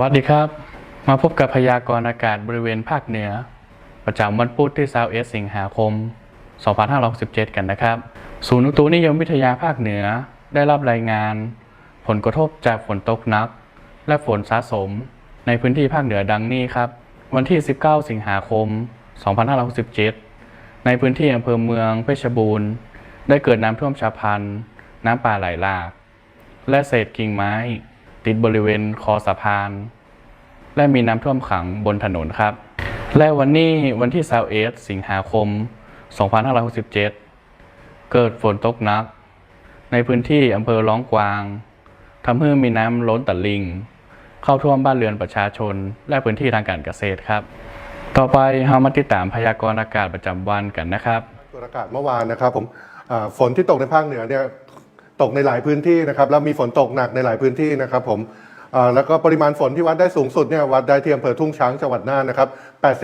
วัสดีครับ มาพบกับพยากรณ์อากาศบริเวณภาคเหนือ ประจำวันพุธที่21สิงหาคม 2567 กันนะครับ ศูนย์อุตุนิยมวิทยาภาคเหนือได้รับรายงาน ผลกระทบจากฝนตกหนัก และฝนสะสม ในพื้นที่ภาคเหนือดังนี้ครับ วันที่ 19 สิงหาคม 2567 ในพื้นที่อำเภอเมืองเพชรบูรณ์ ได้เกิดน้ำท่วมฉับพลัน น้ำป่าไหลหลาก และเศษกิ่งไม้ ติดบริเวณคอสะพาน และมีน้ำท่วมขังบนถนนครับ และวันนี้วันที่21สิงหาคม 2567 เกิดฝนตกหนัก ในพื้นที่อำเภอร้องกวางทำให้มีน้ำล้นตลิ่ง เข้าท่วมบ้านเรือนประชาชน และพื้นที่ทางการเกษตรครับ ต่อไปเรามาติดตามพยากรณ์อากาศประจำวันกันนะครับ ตัวอากาศเมื่อวานนะครับผมอ่าฝนที่ตกในภาคเหนือเนี่ย ตกในหลายพื้นที่นะครับแล้วมีฝนตกหนักในหลายพื้นที่นะครับผมแล้วก็ปริมาณฝนที่วัดได้สูงสุดเนี่ยวัดได้ที่อำเภอทุ่งช้างจังหวัดน่านนะครับ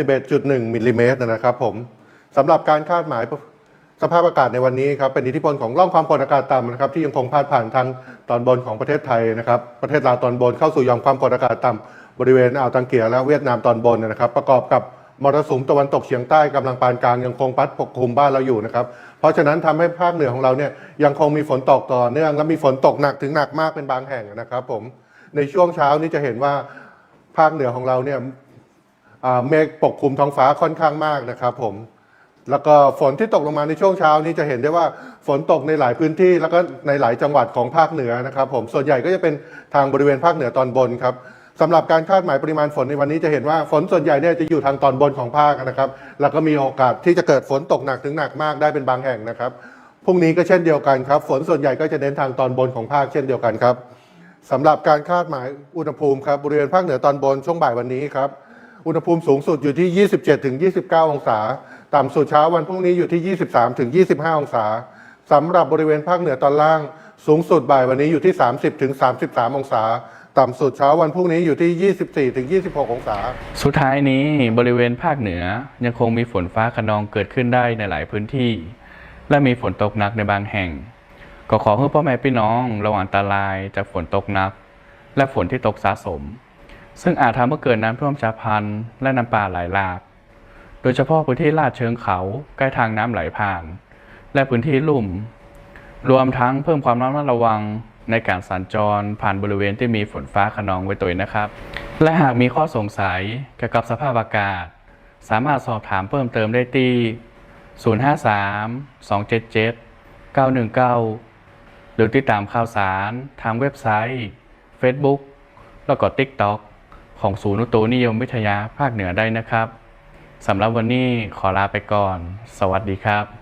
81.1มิลลิเมตรนะครับผมสำหรับการคาดหมายสภาพอากาศในวันนี้ครับเป็นอิทธิพลของร่องความกดอากาศต่ำนะครับที่ยังคงพาดผ่านทางตอนบนของประเทศไทยนะครับประเทศลาวตอนบนเข้าสู่ยอมความกดอากาศต่ำบริเวณอ่าวตังเกียและเวียดนามตอนบนนะครับ ประกอบกับ มรสุมตะวันตกเฉียงใต้กำลังปานกลางยังคงพัดปกคลุมบ้านเราอยู่นะครับ เพราะฉะนั้นทำให้ภาคเหนือของเราเนี่ยยังคงมีฝนตกต่อเนื่องและมีฝนตกหนักถึงหนักมากเป็นบางแห่งนะครับผมในช่วงเช้านี้จะเห็นว่าภาคเหนือของเราเนี่ยเมฆปกคลุมท้องฟ้าค่อนข้างมากนะครับผมแล้วก็ฝนที่ตกลงมาในช่วงเช้านี้จะเห็นได้ว่าฝนตกในหลายพื้นที่แล้วก็ในหลายจังหวัดของภาคเหนือนะครับ ผมส่วนใหญ่ก็จะเป็นทางบริเวณภาคเหนือตอนบนครับ สำหรับการคาดหมายปริมาณฝนในวันนี้จะเห็นว่าฝนส่วนใหญ่เนี่ยจะอยู่ทางตอนบนของภาคนะครับ แล้วก็มีโอกาสที่จะเกิดฝนตกหนักถึงหนักมากได้เป็นบางแห่งนะครับพรุ่งนี้ก็เช่นเดียวกันครับ ฝนส่วนใหญ่ก็จะเน้นทางตอนบนของภาคเช่นเดียวกันครับสำหรับการคาดหมายอุณหภูมิครับบริเวณภาคเหนือตอนบนช่วงบ่ายวันนี้ครับอุณหภูมิสูงสุดอยู่ที่ 27-29 องศา ต่ำสุดเช้าวันพรุ่งนี้อยู่ที่ 23-25 องศาสำหรับบริเวณภาคเหนือตอนล่าง สูงสุดบ่ายวันนี้อยู่ที่ 30-33 องศา ต่ำสุดเช้าวันพรุ่งนี้อยู่ที่ 24-26 องศา สุดท้ายนี้บริเวณภาคเหนือยังคงมีฝนฟ้าขนองเกิดขึ้นได้ในหลายพื้นที่ และมีฝนตกหนักในบางแห่ง ก็ขอให้พ่อแม่พี่น้องระวังอันตรายจากฝนตกหนัก และฝนที่ตกสะสม ซึ่งอาจทำให้เกิดน้ำท่วมฉับพลันและน้ำป่าไหลหลาก โดยเฉพาะพื้นที่ลาดเชิงเขาใกล้ทางน้ำไหลผ่าน และพื้นที่ลุ่ม รวมทั้งเพิ่มความระมัดระวัง ในการสัญจรผ่านบริเวณที่มีฝนฟ้าขนองไว้ตัวนะครับ และหากมีข้อสงสัยเกี่ยวกับสภาพอากาศ สามารถสอบถามเพิ่มเติมได้ที่ 053 277 919 หรือติดตามข่าวสารทางเว็บไซต์ Facebook แล้วก็ TikTok ของศูนย์อุตุนิยมวิทยาภาคเหนือได้นะครับ สำหรับวันนี้ขอลาไปก่อน สวัสดีครับ